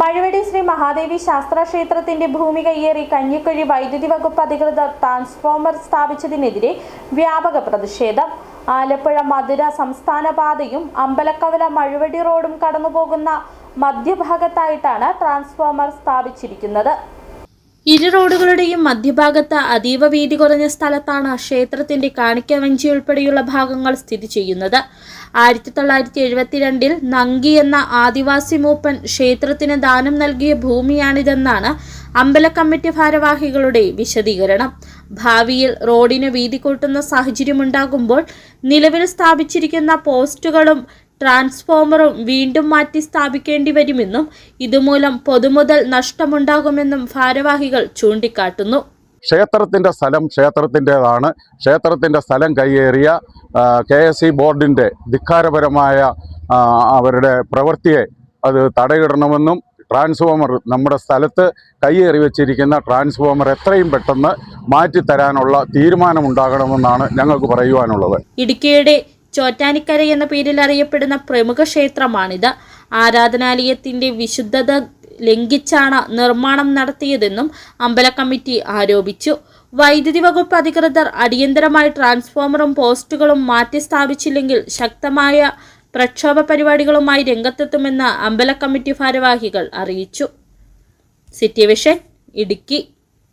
മഴവടി ശ്രീ മഹാദേവി ശാസ്ത്ര ക്ഷേത്രത്തിന്റെ ഭൂമി കയ്യേറി കഞ്ഞിക്കുഴി വൈദ്യുതി വകുപ്പ് അധികൃതർ ട്രാൻസ്ഫോമർ സ്ഥാപിച്ചതിനെതിരെ വ്യാപക പ്രതിഷേധം. ആലപ്പുഴ മധുര സംസ്ഥാന പാതയും അമ്പലക്കവല മഴുവടി റോഡും കടന്നുപോകുന്ന മധ്യഭാഗത്തായിട്ടാണ് ട്രാൻസ്ഫോമർ സ്ഥാപിച്ചിരിക്കുന്നത്. ഇരു റോഡുകളുടെയും മധ്യഭാഗത്ത് അതീവ വീതി കുറഞ്ഞ സ്ഥലത്താണ് ക്ഷേത്രത്തിന്റെ കാണിക്കവഞ്ചി ഉൾപ്പെടെയുള്ള ഭാഗങ്ങൾ സ്ഥിതി ചെയ്യുന്നത്. ആയിരത്തി തൊള്ളായിരത്തി എഴുപത്തിരണ്ടിൽ നങ്കി എന്ന ആദിവാസി മൂപ്പൻ ക്ഷേത്രത്തിന് ദാനം നൽകിയ ഭൂമിയാണിതെന്നാണ് അമ്പല കമ്മിറ്റി ഭാരവാഹികളുടെ വിശദീകരണം. ഭാവിയിൽ റോഡിന് വീതി കൂട്ടുന്ന സാഹചര്യമുണ്ടാകുമ്പോൾ നിലവിൽ സ്ഥാപിച്ചിരിക്കുന്ന പോസ്റ്റുകളും ട്രാൻസ്ഫോമറും വീണ്ടും മാറ്റി സ്ഥാപിക്കേണ്ടി വരുമെന്നും ഇതുമൂലം പൊതുമുതൽ നഷ്ടമുണ്ടാകുമെന്നും ഭാരവാഹികൾ ചൂണ്ടിക്കാട്ടുന്നു. ക്ഷേത്രത്തിന്റെ സ്ഥലം ക്ഷേത്രത്തിന്റെതാണ്. ക്ഷേത്രത്തിന്റെ സ്ഥലം കൈയേറിയ കെ എസ് സി ബോർഡിന്റെ ധിക്കാരപരമായ അവരുടെ പ്രവൃത്തിയെ അത് തടയിടണമെന്നും ട്രാൻസ്ഫോമർ നമ്മുടെ സ്ഥലത്ത് കൈയേറി വെച്ചിരിക്കുന്ന ട്രാൻസ്ഫോമർ എത്രയും പെട്ടെന്ന് മാറ്റിത്തരാനുള്ള തീരുമാനമുണ്ടാകണമെന്നാണ് ഞങ്ങൾക്ക് പറയുവാനുള്ളത്. ഇടുക്കിയുടെ ചോറ്റാനിക്കര എന്ന പേരിൽ അറിയപ്പെടുന്ന പ്രമുഖ ക്ഷേത്രമാണിത്. ആരാധനാലയത്തിന്റെ വിശുദ്ധത ലംഘിച്ചാണ് നിർമ്മാണം നടത്തിയതെന്നും അമ്പല കമ്മിറ്റി ആരോപിച്ചു. വൈദ്യുതി വകുപ്പ് അധികൃതർ അടിയന്തരമായി ട്രാൻസ്ഫോമറും പോസ്റ്റുകളും മാറ്റി സ്ഥാപിച്ചില്ലെങ്കിൽ ശക്തമായ പ്രക്ഷോഭ പരിപാടികളുമായി രംഗത്തെത്തുമെന്ന് അമ്പല കമ്മിറ്റി ഭാരവാഹികൾ അറിയിച്ചു. City vision Idukki.